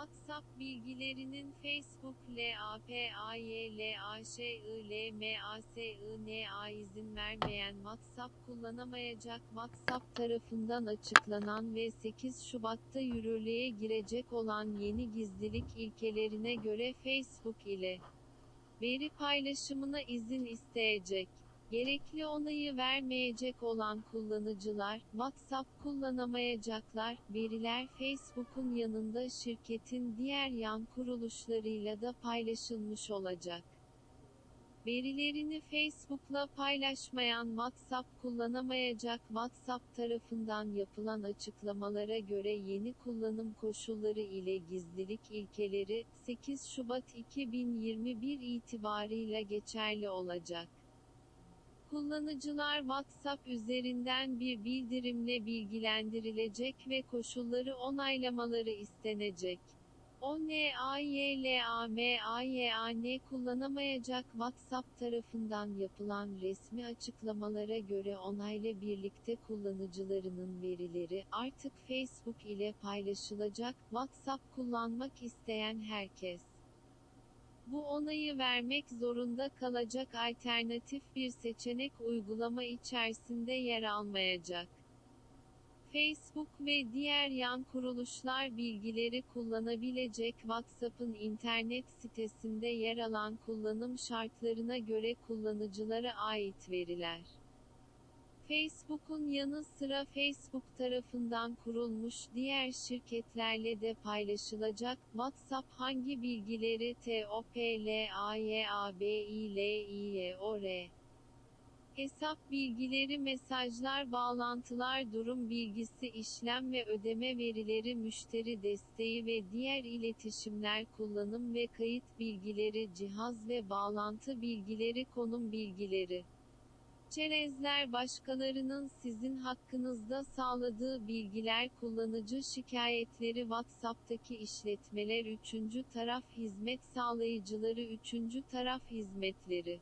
WhatsApp bilgilerinin Facebook LAPAYLAŞILMASINA izin vermeyen WhatsApp kullanamayacak WhatsApp tarafından açıklanan ve 8 Şubat'ta yürürlüğe girecek olan yeni gizlilik ilkelerine göre Facebook ile veri paylaşımına izin isteyecek. Gerekli onayı vermeyecek olan kullanıcılar, WhatsApp kullanamayacaklar, veriler Facebook'un yanında şirketin diğer yan kuruluşlarıyla da paylaşılmış olacak. Verilerini Facebook'la paylaşmayan WhatsApp kullanamayacak WhatsApp tarafından yapılan açıklamalara göre yeni kullanım koşulları ile gizlilik ilkeleri 8 Şubat 2021 itibarıyla geçerli olacak. Kullanıcılar WhatsApp üzerinden bir bildirimle bilgilendirilecek ve koşulları onaylamaları istenecek. ONAYLAMAYAN kullanamayacak WhatsApp tarafından yapılan resmi açıklamalara göre onayla birlikte kullanıcılarının verileri artık Facebook ile paylaşılacak. WhatsApp kullanmak isteyen herkes bu onayı vermek zorunda kalacak alternatif bir seçenek uygulama içerisinde yer almayacak. Facebook ve diğer yan kuruluşlar bilgileri kullanabilecek WhatsApp'ın internet sitesinde yer alan kullanım şartlarına göre kullanıcılara ait veriler. Facebook'un yanı sıra Facebook tarafından kurulmuş diğer şirketlerle de paylaşılacak. WhatsApp hangi bilgileri TOPLAYABILIOR Hesap bilgileri, mesajlar, bağlantılar, durum bilgisi, işlem ve ödeme verileri, müşteri desteği ve diğer iletişimler, kullanım ve kayıt bilgileri, cihaz ve bağlantı bilgileri, konum bilgileri. Çerezler başkalarının sizin hakkınızda sağladığı bilgiler kullanıcı şikayetleri WhatsApp'taki işletmeler üçüncü taraf hizmet sağlayıcıları üçüncü taraf hizmetleri